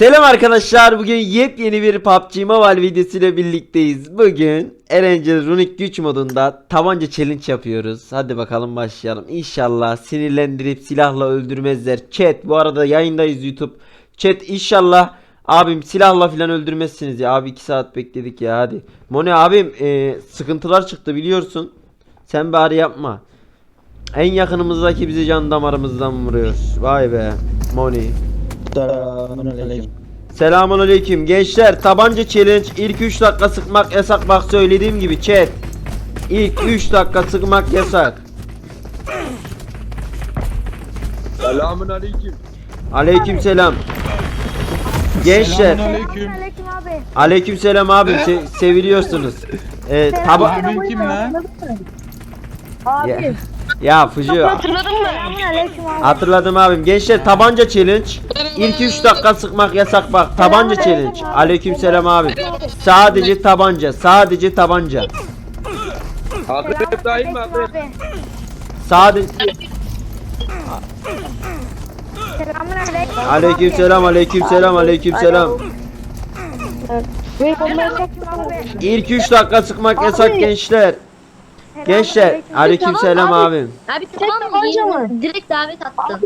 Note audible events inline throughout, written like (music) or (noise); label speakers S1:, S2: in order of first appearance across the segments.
S1: Selam arkadaşlar. Bugün yepyeni bir PUBG Mobile videosuyla birlikteyiz. Bugün Erencil Runic güç modunda tabanca challenge yapıyoruz. Hadi bakalım başlayalım. İnşallah sinirlendirip silahla öldürmezler. Chat bu arada yayındayız YouTube. Chat inşallah abim silahla falan öldürmezsiniz ya. Abi 2 saat bekledik ya hadi. Moni abim e, sıkıntılar çıktı biliyorsun. Sen bari yapma. En yakınımızdaki bizi can damarımızdan vuruyor. Vay be. Moni.
S2: Selamünaleyküm.
S1: Selamun aleyküm gençler tabanca challenge. İlk 3 dakika sıkmak yasak. Bak söylediğim gibi chat. İlk 3 dakika sıkmak yasak.
S3: Selamun aleyküm.
S1: Aleyküm selam Gençler.
S4: Selamünaleyküm. Abi.
S1: aleyküm selam abim se- seviliyorsunuz. Ee, taba
S4: Abin
S2: kim lan?
S4: Abi.
S1: ya, ya Fucu
S4: Selamünaleyküm abi.
S1: hatırladım abim gençler tabanca challenge İlk 3 dakika sıkmak yasak bak tabanca challenge aleyküm selam abim Sadece tabanca sadece tabanca
S3: Akrep dahil mi akrep?
S4: abi.
S1: Sadece
S4: Selamünaleyküm.
S1: aleyküm selam aleyküm selam aleyküm selam
S4: Selamünaleyküm abi.
S1: İlk 3 dakika sıkmak yasak gençler. Gençler aleykümselam abim.
S5: Abi tamam mı? Direkt davet attım.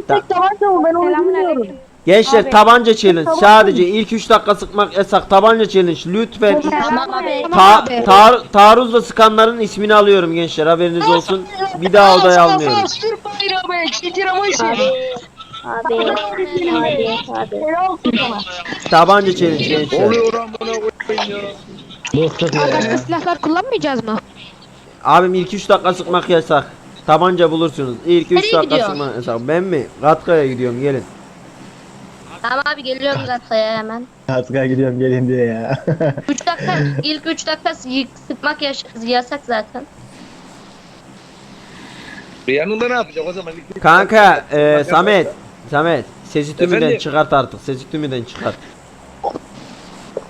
S4: Selamünaleyküm.
S1: Gençler
S4: Abi.
S1: tabanca challenge sadece ilk 3 dakika sıkmak yasak tabanca challenge lütfen
S5: Tamam abi.
S1: ta tar taarruzla sıkanların ismini alıyorum gençler haberiniz olsun. Bir daha odaya almıyorum.
S5: Abi. Abi. Abi.
S1: Tabanca challenge gençler.
S3: Oluyor lan bana koyayım ya.
S6: Arkadaşlar silahlar kullanmayacağız mı?
S1: Abim ilk 3 dakika sıkmak yasak. Tabanca bulursunuz. İlk 3
S5: Nereye
S1: dakika
S5: gidiyor?
S1: sıkmak yasak. Ben mi? Ratkaya gidiyorum gelin.
S5: Tamam abi geliyorum Gatsa'ya hemen.
S2: Artık gidiyorum gelin diye ya. (laughs)
S5: 3 dakika ilk 3 dakika sıkmak yaş- yasak zaten.
S3: Yanında ne yapacak o zaman?
S1: Kanka e, Samet. Samet. Sesi tümünden
S3: Efendim?
S1: çıkart artık. Sesi tümünden çıkart.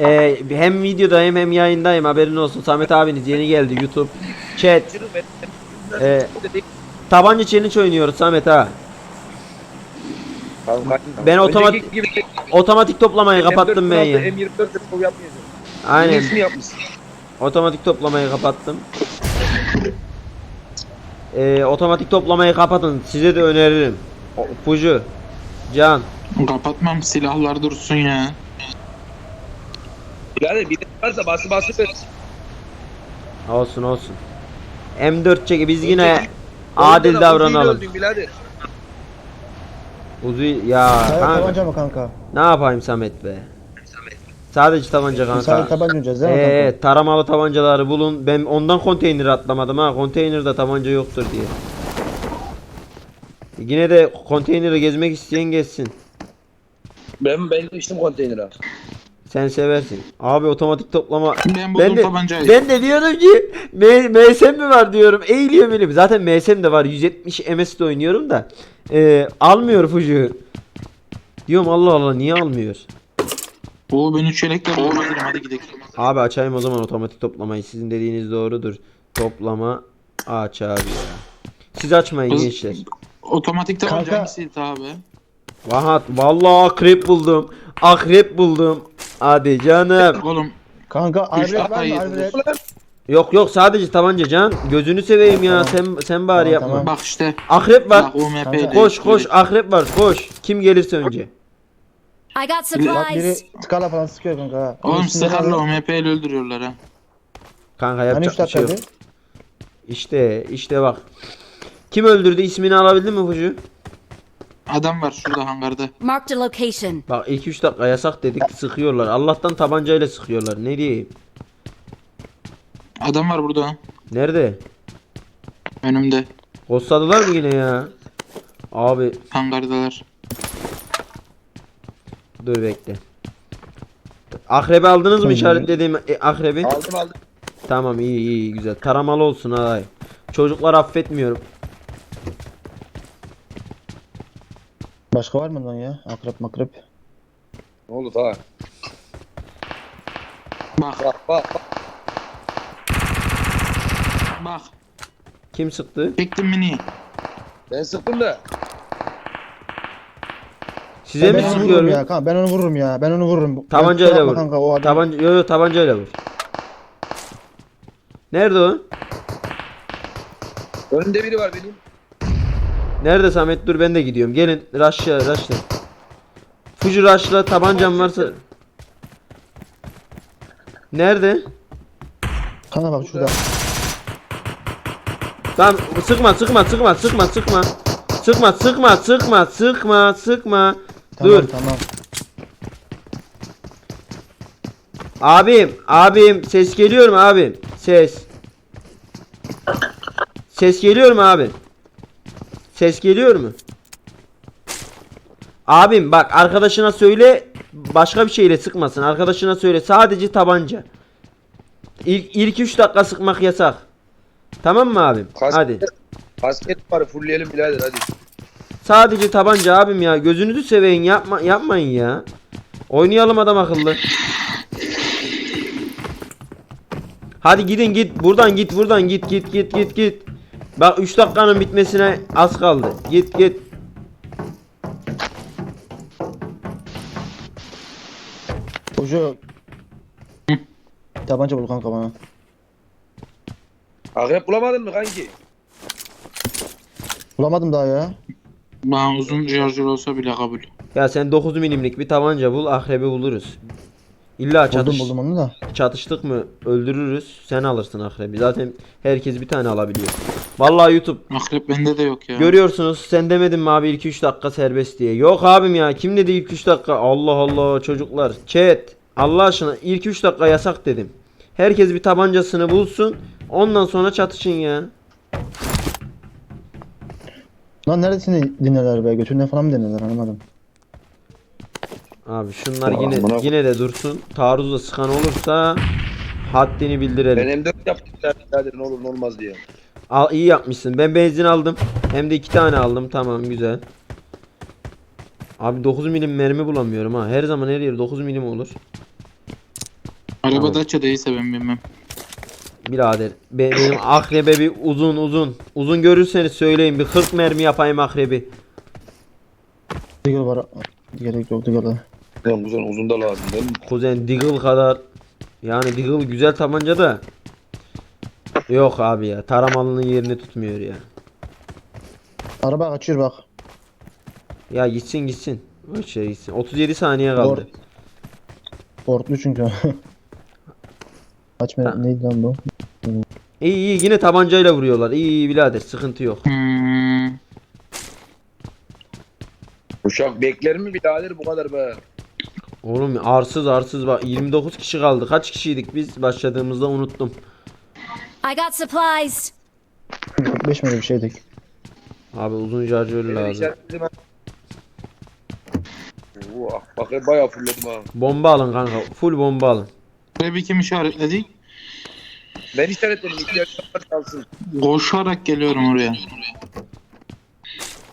S1: E, hem videodayım hem yayındayım haberin olsun. Samet abiniz yeni geldi YouTube. Chat. E, tabanca challenge oynuyoruz Samet ha. Ben otomatik- Otomatik toplamayı kapattım ben ya.
S3: M24 spor yapmayacağım.
S1: Aynen.
S3: Yapmışsın.
S1: Otomatik toplamayı kapattım. E, otomatik toplamayı kapatın. Size de öneririm. Fuju. Can.
S7: Kapatmam silahlar dursun ya.
S3: Birader bir de varsa bası bası ver.
S1: Olsun olsun. M4 çeki biz yine adil davranalım.
S3: öldün birader.
S1: Uzu ya
S2: Sadece
S1: kanka.
S2: tabanca mı kanka?
S1: Ne yapayım Samet be? Sadece tabanca
S2: Sadece
S1: kanka.
S2: tabanca oynayacağız değil mi
S1: Ee,
S2: kanka?
S1: taramalı tabancaları bulun. Ben ondan konteyner atlamadım ha. Konteynerde tabanca yoktur diye. Yine de konteyneri gezmek isteyen gezsin.
S3: Ben ben geçtim konteynere.
S1: Sen seversin. Abi otomatik toplama.
S7: Ben buldum
S1: Ben de,
S7: tabancayı.
S1: ben de diyorum ki M- MSM mi var diyorum. Eğiliyor benim. Zaten MSM de var. 170 MS de oynuyorum da. Ee, almıyor Fuju. Diyorum Allah Allah niye almıyor?
S7: Oo ben üç yelekle buldum hazırım hadi gidelim.
S1: Abi açayım o zaman otomatik toplamayı. Sizin dediğiniz doğrudur. Toplama aç abi ya. Siz açmayın
S7: Kız-
S1: gençler.
S7: Otomatik tabanca hangisiydi abi?
S1: Vahat vallahi akrep buldum. Akrep buldum. Hadi canım.
S7: Oğlum
S2: Kanka arbet var?
S1: Yok yok sadece tabanca can. Gözünü seveyim ya. Sen sen bari
S2: Tamam,
S1: yapma.
S2: tamam.
S7: bak işte.
S1: Akrep var.
S7: Bak UMP.
S1: Koş koş akrep var koş. Kim gelirse önce.
S6: I got
S2: Bak
S6: supplies.
S2: biri skala falan sıkıyor kanka. ha.
S7: Oğlum
S2: Üstünden
S7: sıkarla
S2: al.
S7: UMP ile öldürüyorlar ha.
S1: Kanka
S2: Hani
S1: yapacak
S2: 3
S1: bir şey yok.
S2: dakikaydı?
S1: İşte işte bak. Kim öldürdü ismini alabildin mi Fucu?
S7: Adam var şurada hangarda.
S6: Marked a location.
S1: Bak 2-3 dakika yasak dedik sıkıyorlar. Allah'tan tabancayla sıkıyorlar. Ne diyeyim?
S7: Adam var burada.
S1: Nerede?
S7: Önümde.
S1: Ghostladılar mı yine ya? Abi
S7: Hangardalar.
S1: dur bekle. Akrebi aldınız mı işaretlediğim e, akrebi?
S3: Aldım aldım.
S1: Tamam iyi iyi güzel. Taramalı olsun ha. Çocuklar affetmiyorum.
S2: Başka var mı lan ya? Akrep makrep.
S3: Ne oldu tamam.
S7: Bak
S3: Bak bak bak.
S7: bak.
S1: Kim sıktı?
S7: Çektim mini.
S3: Ben sıktım da.
S1: Size mi
S2: ben onu vururum
S1: sıkıyorum?
S2: ya kanka ben onu vururum ya. Ben onu vururum.
S1: Tabancayla
S2: Ben kusura
S1: vur.
S2: Kanka, o adam.
S1: Tabanca yo yo tabancayla vur. Nerede o?
S3: Önünde biri var benim.
S1: Nerede Samet? Dur ben de gidiyorum. Gelin rush'la rush'la. Fuji rush'la tabancam varsa. Nerede?
S2: Kanka bak şurada.
S1: Tamam sıkma sıkma sıkma sıkma sıkma. Sıkma sıkma sıkma sıkma sıkma.
S2: Tamam
S1: Dur.
S2: tamam.
S1: Abim abim ses geliyor mu abim? Ses. Ses geliyor mu abi? Ses geliyor mu? Abim bak arkadaşına söyle başka bir şeyle sıkmasın. Arkadaşına söyle sadece tabanca. İlk ilk 3 dakika sıkmak yasak. Tamam mı abim?
S3: Kas-
S1: Hadi.
S3: Basket var fullleyelim birader hadi.
S1: Sadece tabanca abim ya. Gözünüzü seveyim yapma yapmayın ya. Oynayalım adam akıllı. Hadi gidin git buradan git buradan git git git git git. Bak 3 dakikanın bitmesine az kaldı. Git git.
S2: Ucu. Tabanca bul kanka bana.
S3: Akrep bulamadın mı kanki?
S2: Bulamadım daha ya.
S7: Bana uzun şarjör olsa bile kabul.
S1: Ya sen 9 milimlik bir tabanca bul ahrebi buluruz. İlla çatış,
S2: buldum onu da.
S1: çatıştık mı öldürürüz. Sen alırsın ahrebi. Zaten herkes bir tane alabiliyor. Vallahi YouTube
S7: Akrep bende de yok ya.
S1: Görüyorsunuz sen demedin mi abi ilk 3 dakika serbest diye. Yok abim ya kim dedi ilk 3 dakika? Allah Allah çocuklar. Chat. Allah aşkına ilk 3 dakika yasak dedim. Herkes bir tabancasını bulsun. Ondan sonra çatışın ya.
S2: Lan neredesini dinlerler be? Götünden falan mı dinlerler anlamadım.
S1: Abi şunlar
S3: Aa,
S1: yine
S3: amına-
S1: yine de dursun. Taarruzla sıkan olursa haddini
S3: Ben
S1: bildirelim.
S3: M4 yaptım ya birader ne olur ne olmaz diye.
S1: Al, iyi yapmışsın. Ben benzin aldım. Hem de iki tane aldım. Tamam güzel. Abi 9 milim mermi bulamıyorum ha. Her zaman her yer 9 milim olur.
S7: Araba
S1: Tamam.
S7: Dacia değilse ben bilmem.
S1: Birader be- benim akrebe bir uzun uzun uzun görürseniz söyleyin bir 40 mermi yapayım akrebi.
S2: Diggle var. Gerek yok Diggle'a.
S3: Ulan uzun uzun da lazım değil mi?
S1: Kuzen Deagle kadar yani Deagle güzel tabanca da yok abi ya taramalının yerini tutmuyor ya.
S2: Araba kaçıyor bak.
S1: Ya gitsin gitsin. Şey gitsin. 37 saniye kaldı.
S2: Portlu çünkü. (laughs) Açma
S1: Ha.
S2: neydi lan bu?
S1: İyi iyi yine tabancayla vuruyorlar. İyi iyi birader sıkıntı yok.
S7: Hmm.
S3: Uşak bekler mi birader bu kadar be?
S1: Oğlum arsız arsız bak 29 kişi kaldı. Kaç kişiydik biz başladığımızda unuttum.
S6: I got supplies.
S2: 45 mi öyle bir şeydik?
S1: Abi uzun şarjör
S3: Beni
S1: lazım.
S3: işaretledim ha. Oo, bak bayağı fullledim ha.
S1: Bomba alın kanka. Full bomba alın.
S7: Akrep'i kim işaretledi?
S3: Ben işaretledim ihtiyaç kalsın.
S7: Koşarak geliyorum oraya.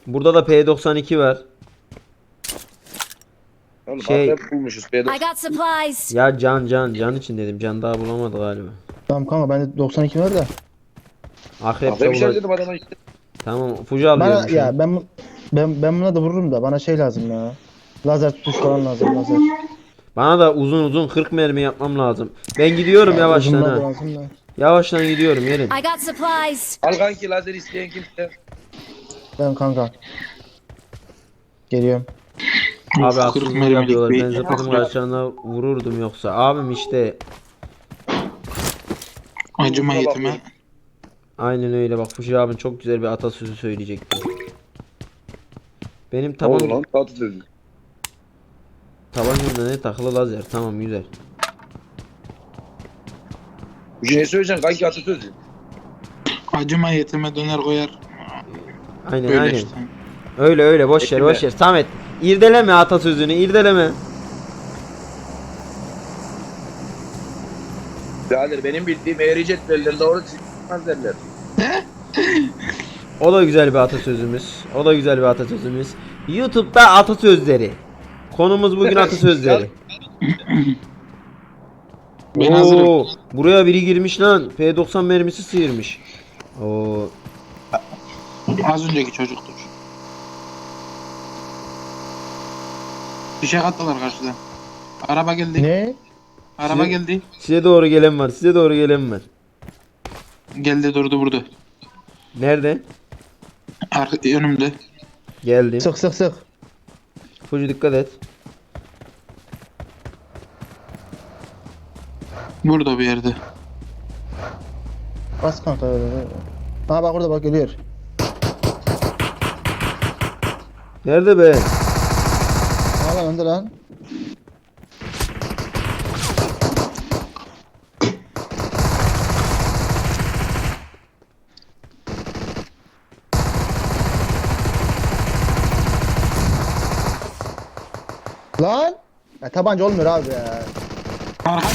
S1: Burada da P92 var.
S3: Oğlum
S1: Şey-
S3: akrep bulmuşuz.
S6: I
S3: P90.
S6: got supplies.
S1: Ya can can can için dedim. Can daha bulamadı galiba.
S2: Tamam kanka bende 92 var da.
S1: Akrep de
S3: Akrep
S1: bulacak.
S3: işaretledim adama işte.
S1: Tamam Fuji alıyorum
S2: Bana
S1: şu an.
S2: ya ben bu- ben ben buna da vururum da bana şey lazım ya. Lazer tutuş falan lazım lazer.
S1: Bana da uzun uzun 40 mermi yapmam lazım. Ben gidiyorum yavaştan
S2: Uzunlar
S1: ha.
S2: lazım da.
S1: Yavaştan gidiyorum gelin.
S6: I got supplies.
S3: Al kanki lazer isteyen kimse.
S2: Ben kanka. Geliyorum.
S1: Abi
S7: 40
S1: haksızlık
S7: mermilik
S1: yapıyorlar.
S7: bir
S1: Ben
S7: akrep.
S1: karşılarına vururdum yoksa. Abim işte
S7: Acıma yetime.
S1: aynen öyle. Bak Fuji abin çok güzel bir atasözü söyleyecekti. Benim taban
S3: lan? Tatlı sözü.
S1: tabancamda ne takılı lazer. Tamam güzel.
S3: Bu şey ne söyleyeceksin kanki atasözü?
S7: Acıma yetime döner koyar.
S1: Aynen
S7: Böyle
S1: aynen.
S7: işte.
S1: Öyle öyle boş ver boş ver. Samet irdeleme atasözünü irdeleme.
S3: Birader benim bildiğim eğri cetvelden doğru çıkmaz derler.
S1: O da güzel bir atasözümüz. O da güzel bir atasözümüz. YouTube'da atasözleri. Konumuz bugün atasözleri. (laughs)
S7: Ben hazırım.
S1: Oo, buraya biri girmiş lan. P90 mermisi sıyırmış. Oo,
S7: Az önceki çocuktur. Fişek attılar karşıdan. Araba geldi.
S2: Ne?
S7: Araba
S1: Size-
S7: geldi.
S1: Size doğru gelen var. Size doğru gelen var.
S7: Geldi durdu burada.
S1: Nerede?
S7: Arka, önümde.
S1: Geldim.
S2: Sık sık sık.
S1: Fucu dikkat et.
S7: Burada bir yerde.
S2: Bas kanka. Ha bak orada bak geliyor.
S1: Nerede be?
S2: Ha lan önde lan. Lan! Ya tabanca olmuyor abi ya.
S7: Arka.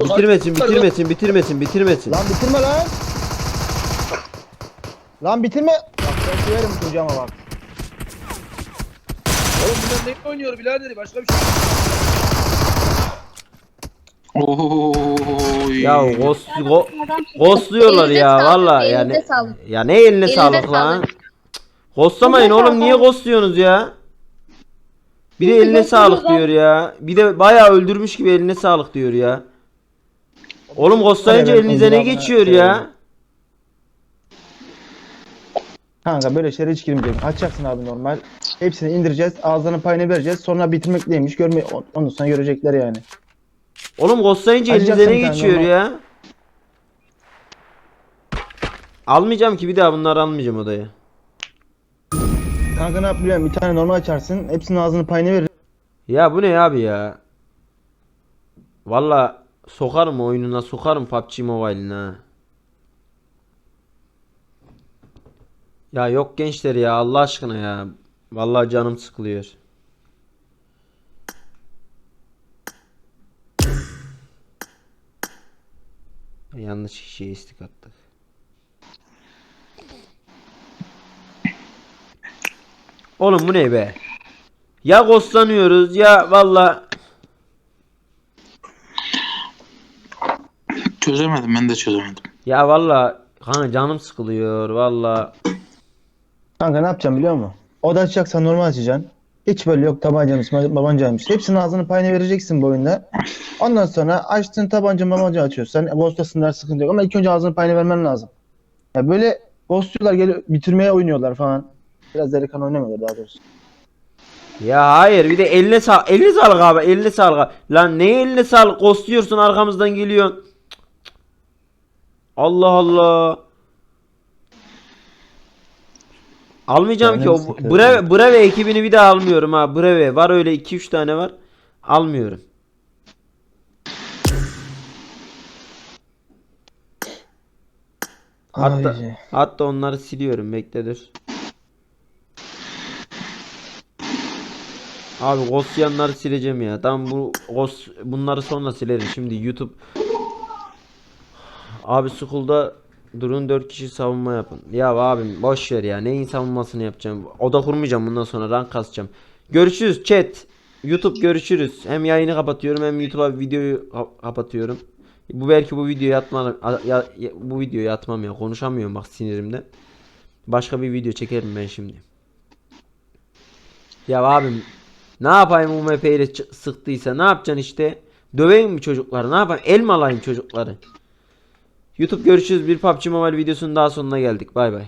S1: Bitirmesin, bitirmesin, bitirmesin, bitirmesin.
S2: Lan bitirme lan! Lan bitirme! Bak ben severim kucağıma bak.
S3: Oğlum bunlar ne oynuyor birader? Başka bir şey.
S7: Oy.
S1: Ya ghost, go, ghostluyorlar
S5: Elinize
S1: ya
S5: sağlık,
S1: valla
S5: elinize
S1: yani.
S5: sağlık.
S1: Ya ne eline sağlık lan.
S5: sağlık.
S1: Ghostlamayın oğlum niye ghostluyorsunuz ya? Bir de eline sağlık diyor ya. Bir de bayağı öldürmüş gibi eline sağlık diyor ya. Oğlum ghostlayınca
S2: Evet,
S1: elinize ne geçiyor
S2: şey-
S1: ya?
S2: Kanka böyle şeylere hiç girmeyecek. Açacaksın abi normal. Hepsini indireceğiz. Ağızlarının payını vereceğiz. Sonra bitirmek neymiş görme ondan sonra görecekler yani.
S1: Oğlum ghostlayınca elinize ne
S2: bir tane
S1: geçiyor ya? Almayacağım ki bir daha bunları almayacağım odaya.
S2: Kanka ne yap biliyor musun? Bir tane normal açarsın. Hepsinin ağzının payını verir.
S1: Ya bu ne abi ya? Valla sokarım oyununa sokarım PUBG Mobile'ine ha. Ya yok gençler ya Allah aşkına ya. Vallahi canım sıkılıyor. Yanlış kişiye istik attık. Oğlum bu ne be? Ya ghostlanıyoruz ya valla
S7: Çözemedim ben de çözemedim.
S1: ya valla kanka canım sıkılıyor valla.
S2: Kanka ne yapacağım biliyor musun? O da açacaksan normal açacaksın. Hiç böyle yok tabancaymış, babancaymış. Hepsinin ağzının payını vereceksin bu oyunda. Ondan sonra açtın tabanca babanca açıyorsan ghostlasınlar sıkıntı yok ama ilk önce ağzının payını vermen lazım. Ya böyle ghostluyorlar geliyor bitirmeye oynuyorlar falan. Biraz delikanlı oynamıyorlar daha doğrusu.
S1: Ya hayır bir de eline sağ eline sağlık abi eline sağlık abi. Lan neye eline sağlık ghostluyorsun arkamızdan geliyorsun. Allah Allah. Almayacağım ki
S2: Canım
S1: o. Brave, Brave ekibini bir daha almıyorum ha Brave var öyle 2-3 tane var. Almıyorum. Hatta,
S2: Ay.
S1: hatta onları siliyorum bekle dur. Abi Ghostyanları sileceğim ya. Tamam bu Ghost bunları sonra silerim. Şimdi YouTube Abi School'da durun 4 kişi savunma yapın. Ya abim boş ver ya. Neyin savunmasını yapacağım? Oda kurmayacağım bundan sonra rank kasacağım. Görüşürüz chat. YouTube görüşürüz. Hem yayını kapatıyorum hem YouTube'a videoyu ka- kapatıyorum. Bu belki bu videoyu atmam ya, ya- bu videoyu atmam ya. Konuşamıyorum bak sinirimden. Başka bir video çekerim ben şimdi. Ya abim ne yapayım UMP ile sıktıysa ne yapacaksın işte? Döveyim mi çocukları? Ne yapayım? El mi alayım çocukları? YouTube görüşürüz. Bir PUBG Mobile videosunun daha sonuna geldik. Bay bay.